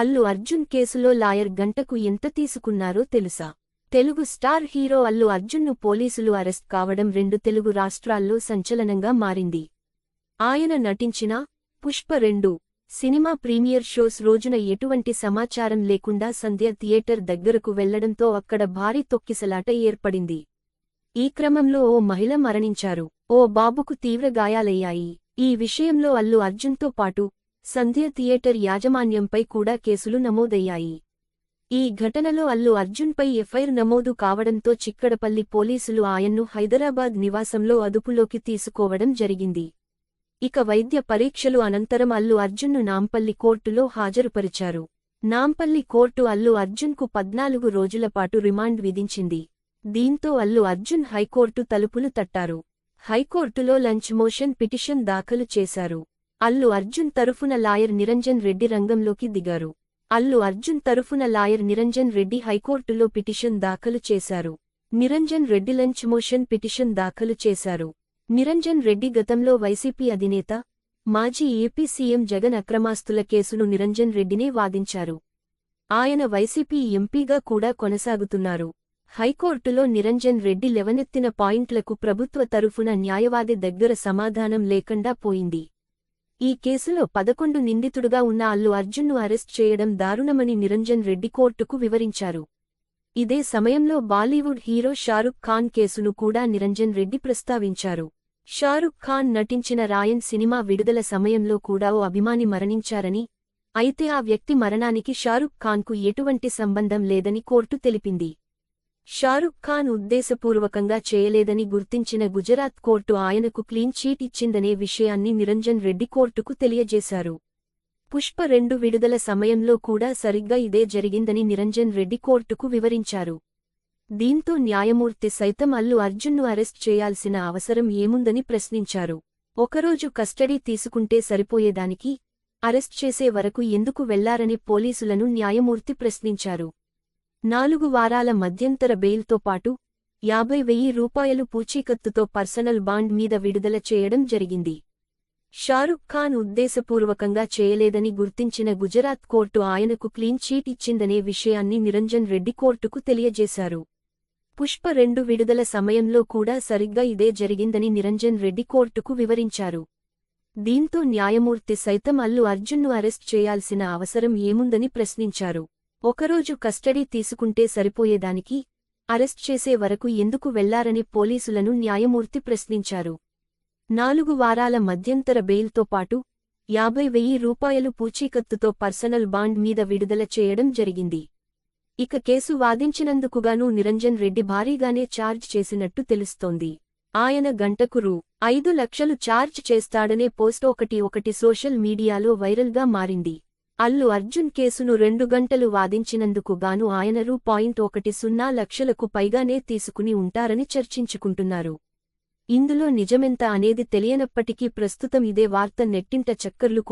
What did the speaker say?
అల్లు అర్జున్ కేసులో లాయర్ గంటకు ఎంత తీసుకున్నారో తెలుసా? తెలుగు స్టార్ హీరో అల్లు అర్జున్ను పోలీసులు అరెస్ట్ కావడం రెండు తెలుగు రాష్ట్రాల్లో సంచలనంగా మారింది. ఆయన నటించిన పుష్ప రెండు సినిమా ప్రీమియర్ షోస్ రోజున ఎటువంటి సమాచారం లేకుండా సంధ్య థియేటర్ దగ్గరకు వెళ్ళడంతో అక్కడ భారీ తొక్కిసలాట ఏర్పడింది. ఈ క్రమంలో ఓ మహిళ మరణించారు. ఓ బాబుకు తీవ్ర గాయాలయ్యాయి. ఈ విషయంలో అల్లు అర్జున్తో పాటు సంధ్య థియేటర్ యాజమాన్యంపై కూడా కేసులు నమోదయ్యాయి. ఈ ఘటనలో అల్లు అర్జున్పై ఎఫ్ఐఆర్ నమోదు కావడంతో చిక్కడపల్లి పోలీసులు ఆయన్ను హైదరాబాద్ నివాసంలో అదుపులోకి తీసుకోవడం జరిగింది. ఇక వైద్య పరీక్షలు అనంతరం అల్లు అర్జున్ను నాంపల్లి కోర్టులో హాజరుపరిచారు. నాంపల్లి కోర్టు అల్లు అర్జున్కు పద్నాలుగు రోజులపాటు రిమాండ్ విధించింది. దీంతో అల్లు అర్జున్ హైకోర్టు తలుపులు తట్టారు. హైకోర్టులో లంచ్ మోషన్ పిటిషన్ దాఖలు చేశారు. అల్లు అర్జున్ తరఫున లాయర్ నిరంజన్ రెడ్డి రంగంలోకి దిగారు. అల్లు అర్జున్ తరఫున లాయర్ నిరంజన్ రెడ్డి హైకోర్టులో పిటిషన్ దాఖలు చేశారు. Niranjan Reddy lunch motion petition దాఖలు చేశారు. నిరంజన్ రెడ్డి గతంలో వైసీపీ అధినేత మాజీ ఏపీ సీఎం జగన్ అక్రమాస్తుల కేసును నిరంజన్ రెడ్డినే వాదించారు. ఆయన వైసీపీ ఎంపీగా కూడా కొనసాగుతున్నారు. హైకోర్టులో నిరంజన్ రెడ్డి లెవనెత్తిన పాయింట్లకు ప్రభుత్వ తరఫున న్యాయవాది దగ్గర సమాధానం లేకుండా పోయింది. ఈ కేసులో పదకొండు నిందితుడుగా ఉన్న అల్లు అర్జున్ను అరెస్ట్ చేయడం దారుణమని నిరంజన్ రెడ్డి కోర్టుకు వివరించారు. ఇదే సమయంలో బాలీవుడ్ హీరో షారుఖ్ ఖాన్ కేసును కూడా నిరంజన్ రెడ్డి ప్రస్తావించారు. షారుఖ్ ఖాన్ నటించిన రాయన్ సినిమా విడుదల సమయంలో కూడా ఓ అభిమాని మరణించారని అయితే ఆ వ్యక్తి మరణానికి షారుఖ్ ఖాన్కు ఎటువంటి సంబంధం లేదని కోర్టు తెలిపింది. షారుఖ్ ఖాన్ ఉద్దేశపూర్వకంగా చేయలేదని గుర్తించిన గుజరాత్ కోర్టు ఆయనకు క్లీన్ చీట్ ఇచ్చిందనే విషయాన్ని నిరంజన్ రెడ్డి కోర్టుకు తెలియజేశారు. పుష్ప రెండు విడుదల సమయంలో కూడా సరిగ్గా ఇదే జరిగిందని నిరంజన్ రెడ్డి కోర్టుకు వివరించారు. దీంతో న్యాయమూర్తి సైతం అల్లు అర్జున్ను అరెస్ట్ చేయాల్సిన అవసరం ఏముందని ప్రశ్నించారు. ఒకరోజు కస్టడీ తీసుకుంటే సరిపోయేదానికి అరెస్ట్ చేసే వరకు ఎందుకు వెళ్ళారని పోలీసులను న్యాయమూర్తి ప్రశ్నించారు. నాలుగు వారాల మధ్యంతర బెయిల్తో పాటు యాభై వెయ్యి రూపాయలు పూచీకత్తుతో పర్సనల్ బాండ్ మీద విడుదల చేయడం జరిగింది. షారుఖ్ ఖాన్ ఉద్దేశపూర్వకంగా చేయలేదని గుర్తించిన గుజరాత్ కోర్టు ఆయనకు క్లీన్ చీట్ ఇచ్చిందనే విషయాన్ని నిరంజన్ రెడ్డి కోర్టుకు తెలియజేశారు. పుష్ప రెండు విడుదల సమయంలో కూడా సరిగ్గా ఇదే జరిగిందని నిరంజన్ రెడ్డి కోర్టుకు వివరించారు. దీంతో న్యాయమూర్తి సైతం అల్లు అర్జున్ను అరెస్ట్ చేయాల్సిన అవసరం ఏముందని ప్రశ్నించారు. ఒకరోజు కస్టడీ తీసుకుంటే సరిపోయేదానికి అరెస్ట్ చేసే వరకు ఎందుకు వెళ్ళారని పోలీసులను న్యాయమూర్తి ప్రశ్నించారు. నాలుగు వారాల మధ్యంతర బెయిల్తో పాటు యాభై వెయ్యి రూపాయలు పూచీకత్తుతో పర్సనల్ బాండ్ మీద విడుదల చేయడం జరిగింది. ఇక కేసు వాదించినందుకుగాను నిరంజన్ రెడ్డి భారీగానే ఛార్జ్ చేసినట్టు తెలుస్తోంది. ఆయన గంటకు రూ. ఐదు లక్షలు ఛార్జ్ చేస్తాడనే పోస్ట్ ఒకటి ఒకటి సోషల్ మీడియాలో వైరల్గా మారింది. అల్లు అర్జున్ కేసును రెండు గంటలు వాదించినందుకు గాను ఆయన రూ పాయింట్ ఒకటి సున్నా లక్షలకు పైగానే తీసుకుని ఉంటారని చర్చించుకుంటున్నారు. ఇందులో నిజమెంత అనేది తెలియనప్పటికీ ప్రస్తుతం ఇదే వార్త నెట్టింట చక్కర్లు